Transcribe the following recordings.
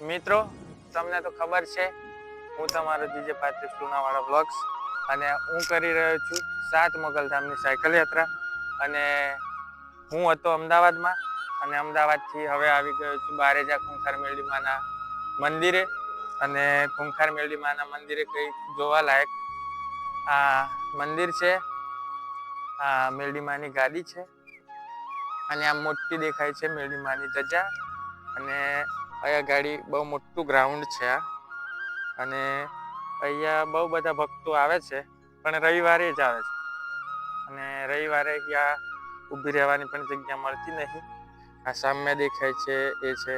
મિત્રો, તમને તો ખબર છે, હું તમારો જીજે પાંત્રીસ લુણાવાળા બ્લોગ્સ અને હું કરી રહ્યો છું સાત મોગલધામની સાયકલ યાત્રા. અને હું હતો અમદાવાદમાં અને અમદાવાદથી હવે આવી ગયો છું બારેજા ખૂંખાર મેળીમાના મંદિરે. અને ખૂંખાર મેરડીમાના મંદિરે કંઈક જોવાલાયક આ મંદિર છે. આ મેળીમાની ગાદી છે. અને આમ મોટી દેખાય છે મેરડીમાની ધજા. અને અહીંયા ગાડી બહુ મોટું ગ્રાઉન્ડ છે અને અહીંયા બહુ બધા ભક્તો આવે છે, પણ રવિવારે જ આવે છે. અને રવિવારે અહીંયા ઊભી રહેવાની પણ જગ્યા મળતી નહીં. આ સામે દેખાય છે, એ છે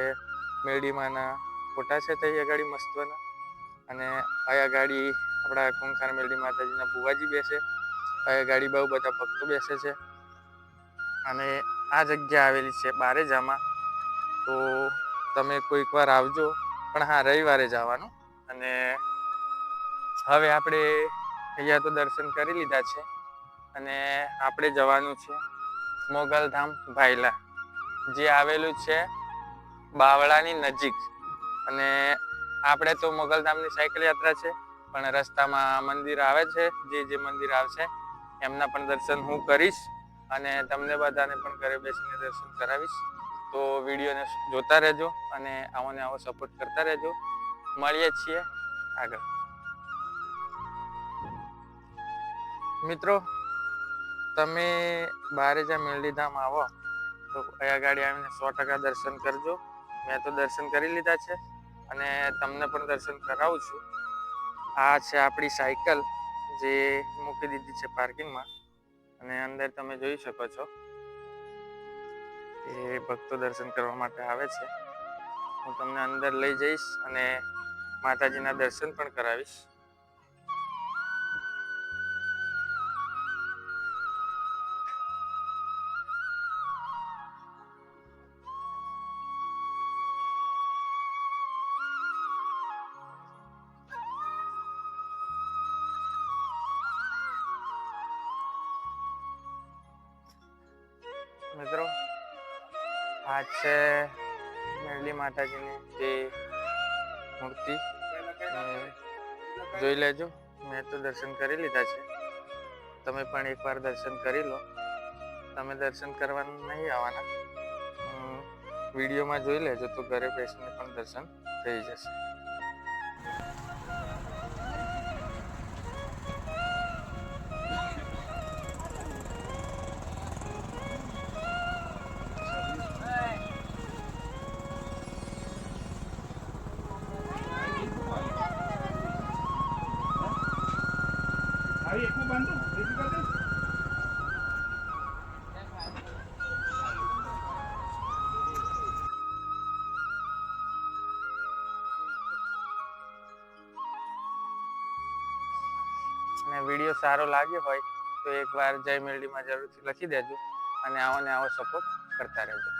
મેરડીમાના ફોટા છે તો અહીંયા ગાડી મસ્તના. અને અહીંયા ગાડી આપણા ખૂંખાર મેળી માતાજીના ભુવાજી બેસે. અહીંયા ગાડી બહુ બધા ભક્તો બેસે છે. અને આ જગ્યા આવેલી છે બારેજામાં. તો તમે કોઈક વાર આવજો. પણ હા, રવિવારે જવાનું. અને હવે આપણે અહીંયા તો દર્શન કરી લીધા છે. અને આપણે જવાનું છે મોગલધામ ભાયલા. જે આવેલું છે બાવળાની નજીક. અને આપણે તો મોગલધામની સાયકલ યાત્રા છે, પણ રસ્તામાં મંદિર આવે છે, જે જે મંદિર આવશે, એમના પણ દર્શન હું કરીશ. અને તમને બધાને પણ ઘરે બેસીને દર્શન કરાવીશ. તો વિડીયોને જોતા રહેજો અને આવોને આવો સપોર્ટ કરતા રહેજો. મળીએ છીએ આગળ. મિત્રો, તમે બારે જ્યાં મેળડીધામ આવો, તો અહીંયા ગાડી આવીને સો ટકા દર્શન કરજો. મેં તો દર્શન કરી લીધા છે અને તમને પણ દર્શન કરાવું છું. આ છે આપણી સાયકલ જે મૂકી દીધી છે પાર્કિંગમાં. અને અંદર તમે જોઈ શકો છો. એ ભક્તો દર્શન કરવા માટે આવે છે. હું તમને અંદર લઈ જઈશ અને માતાજીના દર્શન પણ કરાવીશ. મિત્રો આ છે મેરલી માતાજીની જે મૂર્તિ જોઈ લેજો મેં તો દર્શન કરી લીધા છે તમે પણ એકવાર દર્શન કરી લો તમે દર્શન કરવાનું નહીં આવવાના વિડીયોમાં જોઈ લેજો તો ઘરે બેસીને પણ દર્શન થઈ જશે અને વીડિયો સારો લાગ્યો હોય તો એકવાર જય મેરડીમાં જરૂરથી લખી દેજો અને આવો ને આવો સપોર્ટ કરતા રહેજો.